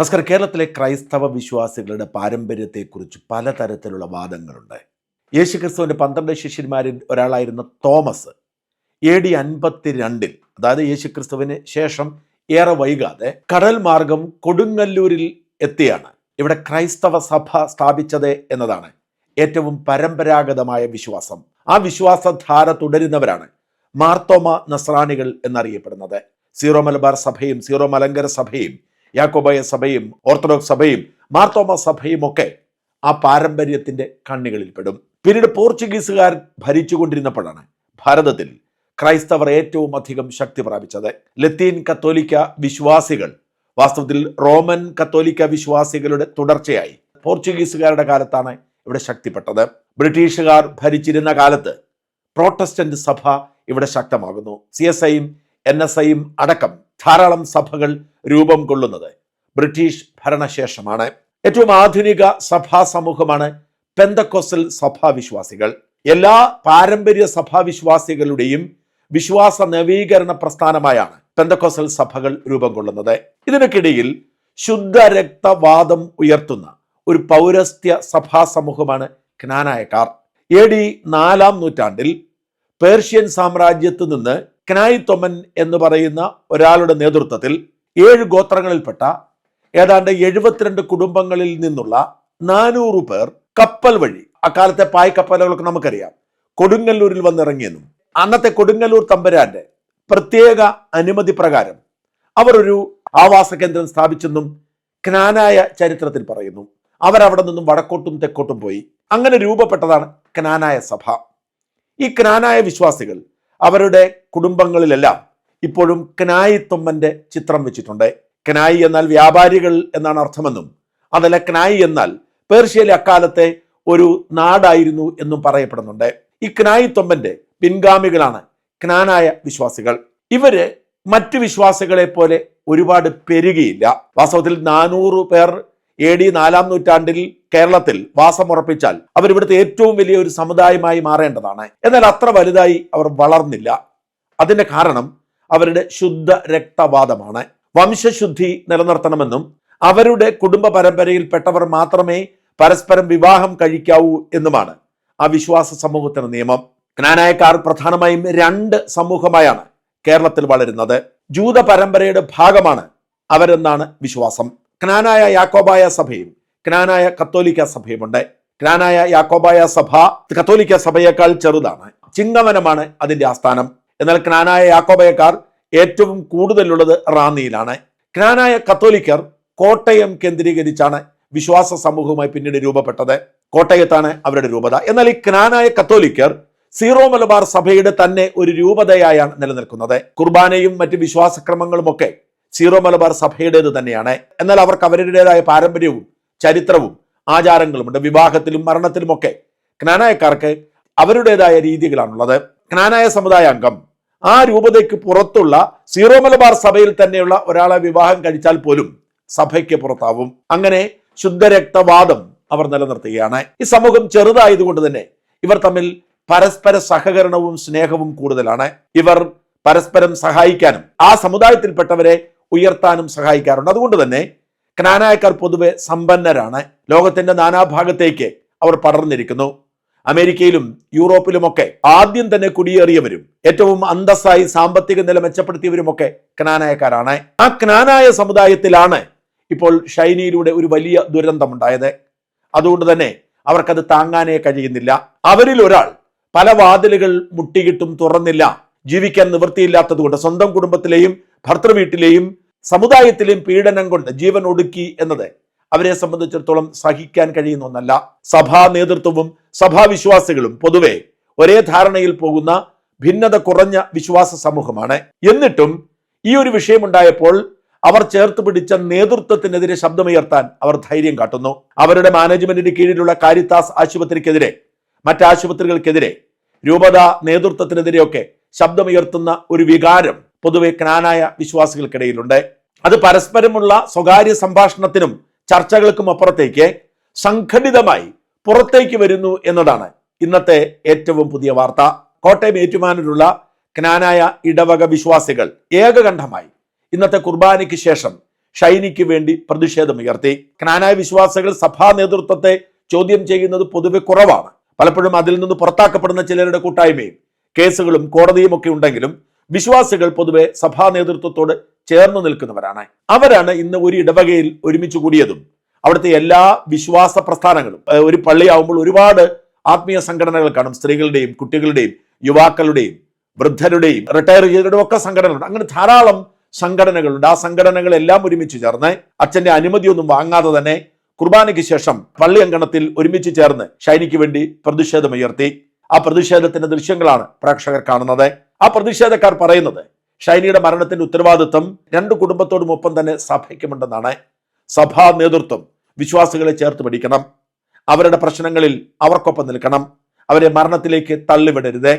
നമസ്കാരം. കേരളത്തിലെ ക്രൈസ്തവ വിശ്വാസികളുടെ പാരമ്പര്യത്തെക്കുറിച്ച് പലതരത്തിലുള്ള വാദങ്ങളുണ്ട്. യേശു ക്രിസ്തുവിന്റെ പന്ത്രണ്ട് ശിഷ്യന്മാരിൽ ഒരാളായിരുന്ന തോമസ് എ ഡി അൻപത്തിരണ്ടിൽ അതായത് യേശു ക്രിസ്തുവിന് ശേഷം ഏറെ വൈകാതെ കടൽ മാർഗം കൊടുങ്ങല്ലൂരിൽ എത്തിയാണ്. ഇവിടെ ക്രൈസ്തവ സഭ സ്ഥാപിച്ചത് എന്നതാണ് ഏറ്റവും പരമ്പരാഗതമായ വിശ്വാസം. ആ വിശ്വാസധാര തുടരുന്നവരാണ് മാർത്തോമ നസ്രാണികൾ എന്നറിയപ്പെടുന്നത്. സീറോ മലബാർ സഭയും സീറോ മലങ്കര സഭയും യാക്കോബായ സഭയും ഓർത്തഡോക്സ് സഭയും മാർത്തോമ സഭയും ഒക്കെ ആ പാരമ്പര്യത്തിന്റെ കണ്ണികളിൽ പെടും പിന്നീട് പോർച്ചുഗീസുകാർ ഭരിച്ചുകൊണ്ടിരുന്നപ്പോഴാണ് ഭാരതത്തിൽ ക്രൈസ്തവർ ഏറ്റവും അധികം ശക്തി പ്രാപിച്ചത്. ലത്തീൻ കത്തോലിക്ക വിശ്വാസികൾ വാസ്തവത്തിൽ റോമൻ കത്തോലിക്ക വിശ്വാസികളുടെ തുടർച്ചയായി പോർച്ചുഗീസുകാരുടെ കാലത്താണ് ഇവിടെ ശക്തിപ്പെട്ടത്. ബ്രിട്ടീഷുകാർ ഭരിച്ചിരുന്ന കാലത്ത് പ്രോട്ടസ്റ്റന്റ് സഭ ഇവിടെ ശക്തമാകുന്നു. സി എസ് ഐയും എൻ എസ് ഐയും അടക്കം ധാരാളം സഭകൾ രൂപം കൊള്ളുന്നത് ബ്രിട്ടീഷ് ഭരണശേഷമാണ്. ഏറ്റവും ആധുനിക സഭാ സമൂഹമാണ് പെന്തക്കോസൽ സഭാവിശ്വാസികൾ. എല്ലാ പാരമ്പര്യ സഭാവിശ്വാസികളുടെയും വിശ്വാസ നവീകരണ പ്രസ്ഥാനമായാണ് പെന്തക്കോസൽ സഭകൾ രൂപം കൊള്ളുന്നത്. ഇതിനൊക്കിടയിൽ ശുദ്ധരക്തവാദം ഉയർത്തുന്ന ഒരു പൗരസ്ത്യ സഭാ സമൂഹമാണ് ജ്ഞാനായക്കാർ എ ഡി നാലാം നൂറ്റാണ്ടിൽ പേർഷ്യൻ സാമ്രാജ്യത്തു നിന്ന് ക്നായ് എന്ന് പറയുന്ന ഒരാളുടെ നേതൃത്വത്തിൽ ഏഴ് ഗോത്രങ്ങളിൽപ്പെട്ട ഏതാണ്ട് എഴുപത്തിരണ്ട് കുടുംബങ്ങളിൽ നിന്നുള്ള നാനൂറ് പേർ കപ്പൽ വഴി അക്കാലത്തെ പായ്ക്കപ്പലുകളൊക്കെ നമുക്കറിയാം കൊടുങ്ങല്ലൂരിൽ വന്നിറങ്ങിയെന്നും അന്നത്തെ കൊടുങ്ങല്ലൂർ തമ്പുരാന്റെ പ്രത്യേക അനുമതി പ്രകാരം അവർ ഒരു ആവാസ കേന്ദ്രം സ്ഥാപിച്ചെന്നും ക്നാനായ ചരിത്രത്തിൽ പറയുന്നു. അവരവിടെ നിന്നും വടക്കോട്ടും തെക്കോട്ടും പോയി. അങ്ങനെ രൂപപ്പെട്ടതാണ് ക്നാനായ സഭ. ഈ ക്നാനായ വിശ്വാസികൾ അവരുടെ കുടുംബങ്ങളിലെല്ലാം ഇപ്പോഴും കനായി തൊമ്മന്റെ ചിത്രം വെച്ചിട്ടുണ്ട്. കനായി എന്നാൽ വ്യാപാരികൾ എന്നാണ് അർത്ഥമെന്നും അതല്ല കനായി എന്നാൽ പേർഷ്യയിലെ അക്കാലത്തെ ഒരു നാടായിരുന്നു എന്നും പറയപ്പെടുന്നുണ്ട്. ഈ കനായി തൊമ്പന്റെ പിൻഗാമികളാണ് ക്നാനായ വിശ്വാസികൾ. ഇവർ മറ്റു വിശ്വാസികളെ പോലെ ഒരുപാട് പെരുകയില്ല. വാസ്തവത്തിൽ നാനൂറ് പേർ എ ഡി നാലാം നൂറ്റാണ്ടിൽ കേരളത്തിൽ വാസമുറപ്പിച്ചാൽ അവരിവിടുത്തെ ഏറ്റവും വലിയ ഒരു സമുദായമായി മാറേണ്ടതാണ്. എന്നാൽ അത്ര വലുതായി അവർ വളർന്നില്ല. അതിന്റെ കാരണം അവരുടെ ശുദ്ധ രക്തവാദമാണ്. വംശശുദ്ധി നിലനിർത്തണമെന്നും അവരുടെ കുടുംബ പരമ്പരയിൽപ്പെട്ടവർ മാത്രമേ പരസ്പരം വിവാഹം കഴിക്കാവൂ എന്നുമാണ് ആ വിശ്വാസ സമൂഹത്തിന്റെ നിയമം. ജ്ഞാനായക്കാർ പ്രധാനമായും രണ്ട് സമൂഹമായാണ് കേരളത്തിൽ വളരുന്നത്. ജൂത പരമ്പരയുടെ ഭാഗമാണ് അവരെന്നാണ് വിശ്വാസം. ജ്ഞാനായ യാക്കോബായ സഭയും ക്നാനായ കത്തോലിക്ക സഭയുമുണ്ട്. ക്നാനായ യാക്കോബായ സഭ കത്തോലിക്ക സഭയേക്കാൾ ചെറുതാണ്. ചിങ്ങവനമാണ് അതിന്റെ ആസ്ഥാനം. എന്നാൽ ക്നാനായ യാക്കോബയക്കാർ ഏറ്റവും കൂടുതലുള്ളത് റാന്നിയിലാണ്. ക്നാനായ കത്തോലിക്കർ കോട്ടയം കേന്ദ്രീകരിച്ചാണ് വിശ്വാസ സമൂഹവുമായി പിന്നീട് രൂപപ്പെട്ടത്. കോട്ടയത്താണ് അവരുടെ രൂപത. എന്നാൽ ഈ ക്നാനായ കത്തോലിക്കർ സീറോ മലബാർ സഭയുടെ തന്നെ ഒരു രൂപതയായാണ് നിലനിൽക്കുന്നത്. കുർബാനയും മറ്റ് വിശ്വാസക്രമങ്ങളും ഒക്കെ സീറോ മലബാർ സഭയുടേത് തന്നെയാണ്. എന്നാൽ അവർക്ക് അവരുടേതായ പാരമ്പര്യവും ചരിത്രവും ആചാരങ്ങളുമുണ്ട്. വിവാഹത്തിലും മരണത്തിലുമൊക്കെ ക്നാനായക്കാർക്ക് അവരുടേതായ രീതികളാണുള്ളത്. ക്നാനായ സമുദായ അംഗം ആ രൂപതയ്ക്ക് പുറത്തുള്ള സീറോ മലബാർ സഭയിൽ തന്നെയുള്ള ഒരാളെ വിവാഹം കഴിച്ചാൽ പോലും സഭയ്ക്ക് പുറത്താവും. അങ്ങനെ ശുദ്ധരക്തവാദം അവർ നിലനിർത്തുകയാണ്. ഈ സമൂഹം ചെറുതായതുകൊണ്ട് തന്നെ ഇവർ തമ്മിൽ പരസ്പര സഹകരണവും സ്നേഹവും കൂടുതലാണ്. ഇവർ പരസ്പരം സഹായിക്കാനും ആ സമുദായത്തിൽപ്പെട്ടവരെ ഉയർത്താനും സഹായിക്കാറുണ്ട്. അതുകൊണ്ട് തന്നെ ക്നാനായക്കാർ പൊതുവെ സമ്പന്നരാണ്. ലോകത്തിന്റെ നാനാഭാഗത്തേക്ക് അവർ പടർന്നിരിക്കുന്നു. അമേരിക്കയിലും യൂറോപ്പിലുമൊക്കെ ആദ്യം തന്നെ കുടിയേറിയവരും ഏറ്റവും അന്തസ്സായി സാമ്പത്തിക നില മെച്ചപ്പെടുത്തിയവരുമൊക്കെ ക്നാനായക്കാരാണ്. ആ ക്നാനായ സമുദായത്തിലാണ് ഇപ്പോൾ ഷൈനിയിലൂടെ ഒരു വലിയ ദുരന്തമുണ്ടായത്. അതുകൊണ്ട് തന്നെ അവർക്കത് താങ്ങാനേ കഴിയുന്നില്ല. അവരിൽ ഒരാൾ പല വാതിലുകൾ മുട്ടിയിട്ടും തുറന്നില്ല. ജീവിക്കാൻ നിവൃത്തിയില്ലാത്തതുകൊണ്ട് സ്വന്തം കുടുംബത്തിലെയും ഭർത്തൃവീട്ടിലെയും സമുദായത്തിലെയും പീഡനം കൊണ്ട് ജീവൻ ഒടുക്കി എന്നത് അവരെ സംബന്ധിച്ചിടത്തോളം സഹിക്കാൻ കഴിയുന്ന ഒന്നല്ല. സഭാ നേതൃത്വവും സഭാവിശ്വാസികളും പൊതുവെ ഒരേ ധാരണയിൽ പോകുന്ന ഭിന്നത കുറഞ്ഞ വിശ്വാസ സമൂഹമാണ്. എന്നിട്ടും ഈ ഒരു വിഷയമുണ്ടായപ്പോൾ അവർ ചേർത്ത് പിടിച്ച നേതൃത്വത്തിനെതിരെ ശബ്ദമുയർത്താൻ അവർ ധൈര്യം കാട്ടുന്നു. അവരുടെ മാനേജ്മെന്റിന് കീഴിലുള്ള കാരിത്താസ് ആശുപത്രിക്കെതിരെ മറ്റ് ആശുപത്രികൾക്കെതിരെ രൂപത നേതൃത്വത്തിനെതിരെയൊക്കെ ശബ്ദമുയർത്തുന്ന ഒരു വികാരം പൊതുവെ ക്നാനായ വിശ്വാസികൾക്കിടയിലുണ്ട്. അത് പരസ്പരമുള്ള സ്വകാര്യ സംഭാഷണത്തിനും ചർച്ചകൾക്കും അപ്പുറത്തേക്ക് സംഘടിതമായി പുറത്തേക്ക് വരുന്നു എന്നതാണ് ഇന്നത്തെ ഏറ്റവും പുതിയ വാർത്ത. കോട്ടയം ഏറ്റുമാനൂരുള്ള ക്നാനായ ഇടവക വിശ്വാസികൾ ഏകകണ്ഠമായി ഇന്നത്തെ കുർബാനയ്ക്ക് ശേഷം ഷൈനിക്ക് വേണ്ടി പ്രതിഷേധമുയർത്തി. ക്നാനായ വിശ്വാസികൾ സഭാ നേതൃത്വത്തെ ചോദ്യം ചെയ്യുന്നത് പൊതുവെ കുറവാണ്. പലപ്പോഴും അതിൽ നിന്ന് പുറത്താക്കപ്പെടുന്ന ചിലരുടെ കൂട്ടായ്മയും കേസുകളും കോടതിയും ഒക്കെ ഉണ്ടെങ്കിലും വിശ്വാസികൾ പൊതുവെ സഭാ നേതൃത്വത്തോട് ചേർന്ന് നിൽക്കുന്നവരാണ്. അവരാണ് ഇന്ന് ഒരു ഇടവകയിൽ ഒരുമിച്ച് കൂടിയതും അവിടുത്തെ എല്ലാ വിശ്വാസ പ്രസ്ഥാനങ്ങളും. ഒരു പള്ളിയാവുമ്പോൾ ഒരുപാട് ആത്മീയ സംഘടനകൾ കാണും. സ്ത്രീകളുടെയും കുട്ടികളുടെയും യുവാക്കളുടെയും വൃദ്ധരുടെയും റിട്ടയർ ചെയ്തവരുടെയും ഒക്കെ സംഘടനകളുണ്ട്. അങ്ങനെ ധാരാളം സംഘടനകളുണ്ട്. ആ സംഘടനകളെല്ലാം ഒരുമിച്ച് ചേർന്ന് അച്ഛന്റെ അനുമതിയൊന്നും വാങ്ങാതെ തന്നെ കുർബാനയ്ക്ക് ശേഷം പള്ളി അങ്കണത്തിൽ ഒരുമിച്ച് ചേർന്ന് ഷൈനിക്ക് വേണ്ടി പ്രതിഷേധമുയർത്തി. ആ പ്രതിഷേധത്തിന്റെ ദൃശ്യങ്ങളാണ് പ്രേക്ഷകർ കാണുന്നത്. ആ പ്രതിഷേധക്കാർ പറയുന്നത് ഷൈനിയുടെ മരണത്തിന്റെ ഉത്തരവാദിത്വം രണ്ട് കുടുംബത്തോടും ഒപ്പം തന്നെ സഭയ്ക്കുമുണ്ടെന്നാണ്. സഭാ നേതൃത്വം വിശ്വാസികളെ ചേർത്ത് പിടിക്കണം. അവരുടെ പ്രശ്നങ്ങളിൽ അവർക്കൊപ്പം നിൽക്കണം. അവരെ മരണത്തിലേക്ക് തള്ളിവിടരുത്.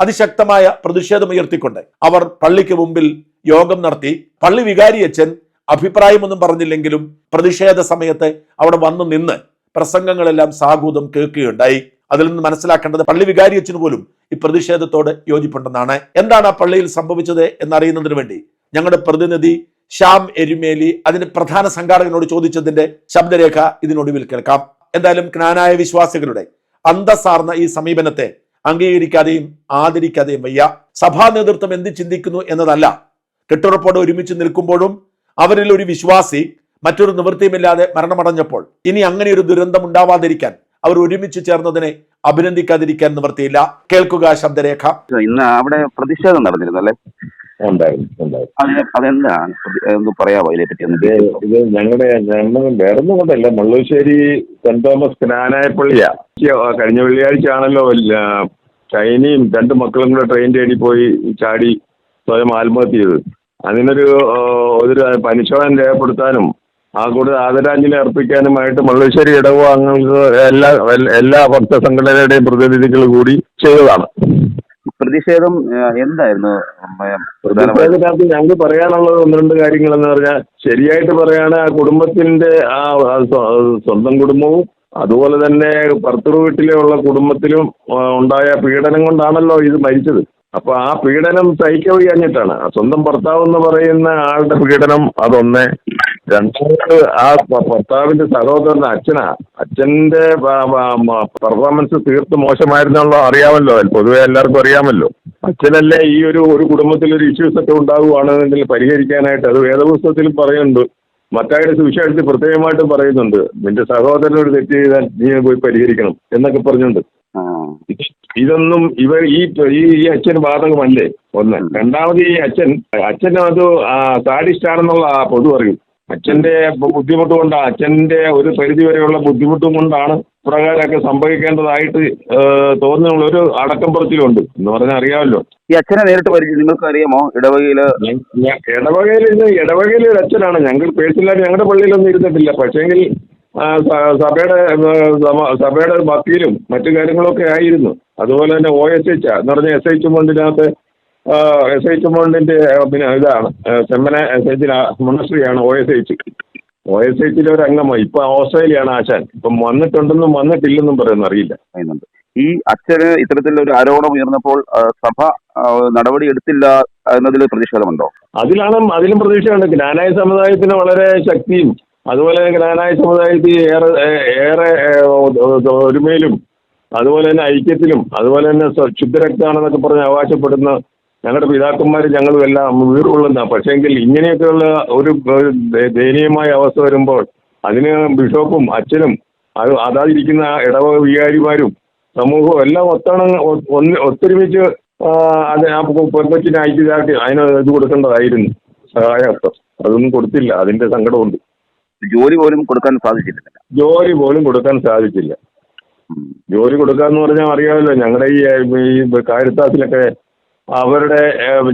അതിശക്തമായ പ്രതിഷേധമുയർത്തിക്കൊണ്ട് അവർ പള്ളിക്ക് മുമ്പിൽ യോഗം നടത്തി പള്ളി വികാരിയച്ഛൻ അഭിപ്രായമൊന്നും പറഞ്ഞില്ലെങ്കിലും പ്രതിഷേധ സമയത്ത് അവിടെ വന്നു നിന്ന് പ്രസംഗങ്ങളെല്ലാം സാഹൂതം കേൾക്കുകയുണ്ടായി. അതിൽ നിന്ന് മനസ്സിലാക്കേണ്ടത് പള്ളി വികാരി അച്ഛന് പോലും ഈ പ്രതിഷേധത്തോട് യോജിപ്പുണ്ടെന്നാണ്. എന്താണ് ആ പള്ളിയിൽ സംഭവിച്ചത് എന്നറിയുന്നതിന് വേണ്ടി ഞങ്ങളുടെ പ്രതിനിധി ശ്യാം എരുമേലി അതിന് പ്രധാന സംഘാടകനോട് ചോദിച്ചതിന്റെ ശബ്ദരേഖ ഇതിനൊടുവിൽ കേൾക്കാം. എന്തായാലും ജ്ഞാനായ വിശ്വാസികളുടെ അന്തസാർന്ന ഈ സമീപനത്തെ അംഗീകരിക്കാതെയും ആദരിക്കാതെയും വയ്യ. സഭാ നേതൃത്വം എന്ത് ചിന്തിക്കുന്നു എന്നതല്ല. കെട്ടുറപ്പോടെ ഒരുമിച്ച് നിൽക്കുമ്പോഴും അവരിൽ ഒരു വിശ്വാസി മറ്റൊരു നിവൃത്തിയുമില്ലാതെ മരണമടഞ്ഞപ്പോൾ ഇനി അങ്ങനെ ഒരു ദുരന്തം ഉണ്ടാവാതിരിക്കാൻ അവർ ഒരുമിച്ച് ചേർന്നതിനെ അഭിനന്ദിക്കാതിരിക്കാൻ നിവർത്തിയില്ല. കേൾക്കുക ശബ്ദരേഖ. ഇന്ന് അവിടെ പ്രതിഷേധം നടന്നിരുന്നു അല്ലേ? അതെന്താണ് ഒന്ന് പറയാമോ ഇതിനെ പറ്റി ഇത് ഇത് ഞങ്ങളുടെ ഞങ്ങൾ വേറൊന്നും കൊണ്ടല്ല. മള്ളൂശ്ശേരി സെന്റ് തോമസ് ഈ കഴിഞ്ഞ വെള്ളിയാഴ്ച ആണല്ലോ ചൈനയും രണ്ട് മക്കളും കൂടെ ട്രെയിൻ തേടി പോയി ചാടി സ്വയം ആത്മഹത്യ ചെയ്തു അതിനൊരു ഒരു പനിശോധന രേഖപ്പെടുത്താനും ആ കൂടെ ആദരാഞ്ജലി അർപ്പിക്കാനുമായിട്ട് മള്ളശ്ശേരി ഇടവ അംഗങ്ങൾക്ക് എല്ലാ എല്ലാ ഭക്ത സംഘടനയുടെയും പ്രതിനിധികൾ കൂടി ചെയ്തതാണ്. പ്രതിഷേധം എന്തായിരുന്നു പ്രതിഷേധത്തിനകത്ത് ഞങ്ങൾക്ക് പറയാനുള്ളത് ഒന്ന് രണ്ട് കാര്യങ്ങൾ എന്ന് പറഞ്ഞാൽ ശരിയായിട്ട് പറയാണ് ആ കുടുംബത്തിന്റെ ആ സ്വന്തം കുടുംബവും അതുപോലെ തന്നെ ഭർത്തൃ വീട്ടിലുള്ള കുടുംബത്തിലും ഉണ്ടായ പീഡനം കൊണ്ടാണല്ലോ ഇത് മരിച്ചത്. അപ്പൊ ആ പീഡനം സഹിക്കവ് കഴിഞ്ഞിട്ടാണ് സ്വന്തം ഭർത്താവ് എന്ന് പറയുന്ന ആളുടെ പീഡനം അതൊന്ന് രണ്ടാമത് ആ ഭർത്താവിന്റെ സഹോദരൻ അച്ഛനാ. അച്ഛന്റെ പെർഫോമൻസ് തീർത്തും മോശമായിരുന്നുള്ള അറിയാമല്ലോ. പൊതുവെ എല്ലാവർക്കും അറിയാമല്ലോ. അച്ഛനല്ലേ ഈ ഒരു ഒരു കുടുംബത്തിൽ ഒരു ഇഷ്യൂസ് ഒക്കെ ഉണ്ടാകുകയാണെന്നുണ്ടെങ്കിൽ പരിഹരിക്കാനായിട്ട്. അത് വേദപുസ്തകത്തിലും പറയുന്നുണ്ട്. മറ്റായിട്ട് സുവിശേഷത്തിൽ പ്രത്യേകമായിട്ട് പറയുന്നുണ്ട്. നിന്റെ സഹോദരനോട് തെറ്റ് ചെയ്താൽ നീ പോയി പരിഹരിക്കണം എന്നൊക്കെ പറഞ്ഞുണ്ട്. ഇതൊന്നും ഇവർ ഈ ഈ അച്ഛൻ വാദകമല്ലേ ബാധകമല്ലേ? ഒന്ന്. രണ്ടാമത് ഈ അച്ഛൻ അച്ഛനും അത് സാഡിസ്റ്റ് ആണെന്നുള്ള ആ പൊതു അറിയും അച്ഛന്റെ ബുദ്ധിമുട്ട് കൊണ്ടാണ് അച്ഛന്റെ ഒരു പരിധി വരെയുള്ള ബുദ്ധിമുട്ടും കൊണ്ടാണ് ഇപ്രകാരമൊക്കെ സംഭവിക്കേണ്ടതായിട്ട് തോന്നുന്ന ഒരു അടക്കം പറച്ചിലുണ്ട്. എന്ന് പറഞ്ഞാൽ അറിയാമല്ലോ. ഈ അച്ഛനെ നേരിട്ട് പരിചയം നിങ്ങൾക്ക് അറിയാമോ ഇടവകയിൽ ഇടവകയിൽ ഇന്ന് ഇടവകയിൽ ഒരു അച്ഛനാണ്. ഞങ്ങൾ പേഴ്സണലായിട്ട് ഞങ്ങളുടെ പള്ളിയിലൊന്നും ഇരുന്നിട്ടില്ല. പക്ഷേങ്കിൽ സഭയുടെ സഭയുടെ ഭക്തിയിലും മറ്റു കാര്യങ്ങളൊക്കെ ആയിരുന്നു. അതുപോലെ തന്നെ ഒ എസ് എച്ച് എന്ന് പറഞ്ഞ എസ് എച്ച് മണ്ടിനകത്ത് എസ് എച്ച് മണ്ടിന്റെ പിന്നെ ഇതാണ്. ചെമ്മന S H മുണശ്രീയാണ് O S H O S എച്ചിലെ ഒരു അംഗമാണ് ഇപ്പൊ ഓസ്ട്രേലിയയാണ് ആശാൻ. ഇപ്പം വന്നിട്ടുണ്ടെന്നും വന്നിട്ടില്ലെന്നും പറയുന്നു അറിയില്ല. പറയുന്നുണ്ട്. ഈ അച്ഛന് ഇത്തരത്തിലൊരു ആരോപണം ഉയർന്നപ്പോൾ സഭ നടപടി എടുത്തില്ല എന്നതിൽ പ്രതിഷേധമുണ്ടോ? അതിലാണ് അതിലും പ്രതീക്ഷയുണ്ട് ജ്ഞാനായ സമുദായത്തിന് വളരെ ശക്തിയും അതുപോലെ തന്നെ ജ്ഞാനായ സമുദായത്തിൽ ഏറെ ഏറെ ഒരുമയിലും അതുപോലെ തന്നെ ഐക്യത്തിലും അതുപോലെ തന്നെ ശുദ്ധരക്താണെന്നൊക്കെ പറഞ്ഞ് അവകാശപ്പെടുന്ന ഞങ്ങളുടെ പിതാക്കന്മാർ ഞങ്ങളും എല്ലാം പക്ഷേ പക്ഷേങ്കിൽ ഇങ്ങനെയൊക്കെയുള്ള ഒരു ദയനീയമായ അവസ്ഥ വരുമ്പോൾ അതിന് ബിഷപ്പും അച്ഛനും അത് അതാതിരിക്കുന്ന ഇടവക വികാരിമാരും സമൂഹവും എല്ലാം ഒത്തണ ഒത്തൊരുമിച്ച് അത് ആ പെൺകൊച്ചിനെ ഐക്യദാർഢ്യം അതിന് ഇത് കൊടുക്കേണ്ടതായിരുന്നു. സഹായത്വം അതൊന്നും കൊടുത്തില്ല. അതിന്റെ സങ്കടമുണ്ട്. ജോലി പോലും കൊടുക്കാൻ സാധിച്ചില്ല ജോലി പോലും കൊടുക്കാൻ സാധിച്ചില്ല. ജോലി കൊടുക്കാന്ന് പറഞ്ഞാൽ അറിയാമല്ലോ ഞങ്ങളുടെ ഈ കാര്യത്താസിലൊക്കെ കാരിത്താസിലൊക്കെ അവരുടെ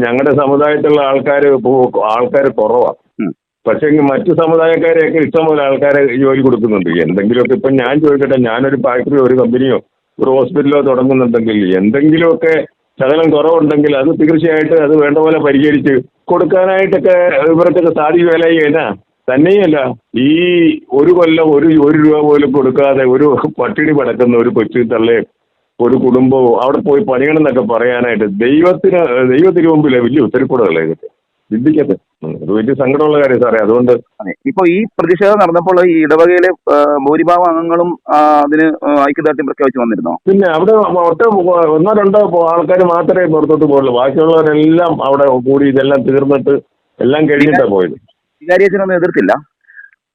ഞങ്ങളുടെ സമുദായത്തിലുള്ള ആൾക്കാർ ആൾക്കാർ കുറവാണ്. പക്ഷേ മറ്റു സമുദായക്കാരെയൊക്കെ ഇഷ്ടംപോലെ ആൾക്കാരെ ജോലി കൊടുക്കുന്നുണ്ട്. എന്തെങ്കിലുമൊക്കെ ഇപ്പം ഞാൻ ചോദിക്കട്ടെ ഞാനൊരു ഫാക്ടറിയോ ഒരു കമ്പനിയോ ഒരു ഹോസ്പിറ്റലോ തുടങ്ങുന്നുണ്ടെങ്കിൽ എന്തെങ്കിലുമൊക്കെ ശകലം കുറവുണ്ടെങ്കിൽ അത് തീർച്ചയായിട്ടും അത് വേണ്ട പോലെ പരിഹരിച്ച് കൊടുക്കാനായിട്ടൊക്കെ ഇവർക്കൊക്കെ സാധിക്കുമല്ലായി എന്നാ? തന്നെയല്ല ഈ ഒരു കൊല്ലം ഒരു ഒരു രൂപ പോലും കൊടുക്കാതെ ഒരു പട്ടിണി പടക്കുന്ന ഒരു കൊച്ചു തള്ളയെ ഒരു കുടുംബവും അവിടെ പോയി പണിയണമെന്നൊക്കെ പറയാനായിട്ട് ദൈവത്തിന് ദൈവത്തിന് മുമ്പില്ല വലിയ ഉത്തരക്കൂടുകളെ ഇതൊക്കെ ചിന്തിക്കട്ടെ. അത് വലിയ സങ്കടമുള്ള കാര്യം സാറേ. അതുകൊണ്ട് അതെ. ഇപ്പൊ ഈ പ്രതിഷേധം നടന്നപ്പോൾ ഈ ഇടവകയിലെ ഭൂരിഭാഗം അംഗങ്ങളും അതിന് ഐക്യദാർഢ്യം പ്രഖ്യാപിച്ച് വന്നിരുന്നോ? പിന്നെ അവിടെ ഒറ്റ ഒന്നോ രണ്ടോ ആൾക്കാർ മാത്രമേ പുറത്തോട്ട് പോകുള്ളൂ ബാക്കിയുള്ളവരെല്ലാം അവിടെ കൂടി ഇതെല്ലാം തീർന്നിട്ട് എല്ലാം കഴിഞ്ഞിട്ടാണ് പോയത്. വികാരിയച്ഛനൊന്നും എതിർത്തില്ല?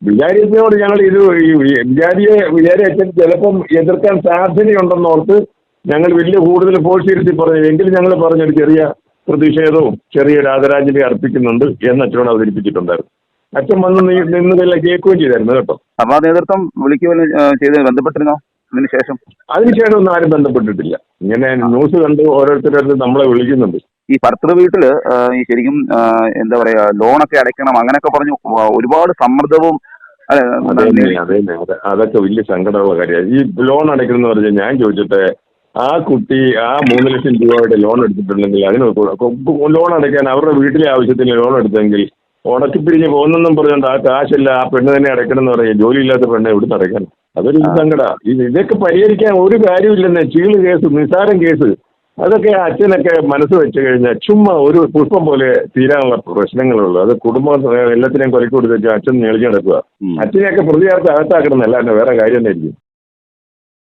വിചാരിച്ചതിനോട് ഞങ്ങൾ ഇത് ഈ വിചാരിയെ വിചാരി അച്ഛൻ ചിലപ്പം എതിർക്കാൻ സാധ്യതയുണ്ടെന്നോർത്ത് ഞങ്ങൾ വലിയ കൂടുതൽ ഫോഴ്സ് ഇരുത്തി പറഞ്ഞു. എങ്കിലും ഞങ്ങൾ പറഞ്ഞൊരു ചെറിയ പ്രതിഷേധവും ചെറിയൊരു ആദരാഞ്ജലി അർപ്പിക്കുന്നുണ്ട് എന്ന് അച്ഛനോട് അവതരിപ്പിച്ചിട്ടുണ്ടായിരുന്നു. അച്ഛൻ വന്ന് നിന്നതെല്ലാം കേൾക്കുകയും ചെയ്തായിരുന്നു കേട്ടോ. സഭാ നേതൃത്വം വിളിക്കുകയും ചെയ്ത് ബന്ധപ്പെട്ടിരുന്നോ അതിനുശേഷം? ശേഷം അതിനുശേഷം ഒന്നും ആരും ബന്ധപ്പെട്ടിട്ടില്ല. ഇങ്ങനെ ന്യൂസ് കണ്ട് ഓരോരുത്തരും നമ്മളെ വിളിക്കുന്നുണ്ട്. ഈ ഭർത്തൃ വീട്ടിൽ ഈ ശരിക്കും എന്താ പറയാ ലോണൊക്കെ അടയ്ക്കണം അങ്ങനെയൊക്കെ പറഞ്ഞു ഒരുപാട് സമ്മർദ്ദവും അതൊക്കെ വലിയ സങ്കടമുള്ള കാര്യമാണ്. ഈ ലോൺ അടയ്ക്കണം എന്ന് പറഞ്ഞാൽ ഞാൻ ചോദിച്ചിട്ട് ആ കുട്ടി ആ മൂന്ന് ലക്ഷം രൂപയുടെ ലോൺ എടുത്തിട്ടുണ്ടെങ്കിൽ അതിന് ലോൺ അടയ്ക്കാൻ അവരുടെ വീട്ടിലെ ആവശ്യത്തിന് ലോൺ എടുത്തെങ്കിൽ ഉടക്കിപ്പിരിഞ്ഞ് പോകുന്നെന്നും പറഞ്ഞുകൊണ്ട് ആ കാശല്ല ആ പെണ്ണ് തന്നെ അടയ്ക്കണം എന്ന് പറയും ജോലിയില്ലാത്ത പെണ്ണെ ഇവിടെ അടയ്ക്കാൻ അതൊരു സങ്കട. ഇത് ഇതൊക്കെ പരിഹരിക്കാൻ ഒരു കാര്യമില്ലെന്നേ ചീൾ കേസ് നിസാരം കേസ്. അതൊക്കെ അച്ഛനൊക്കെ മനസ്സ് വെച്ച് കഴിഞ്ഞാൽ ചുമ്മാ ഒരു പുഷ്പം പോലെ തീരാനുള്ള പ്രശ്നങ്ങളുള്ളൂ. അത് കുടുംബം എല്ലാത്തിനെയും കൊലക്കി അച്ഛൻ ഞെളിഞ്ഞ് നടക്കുക. അച്ഛനെയൊക്കെ പ്രതികാരത്തെ അകത്താക്കണം എന്നല്ല വേറെ കാര്യം തന്നെ ആയിരിക്കും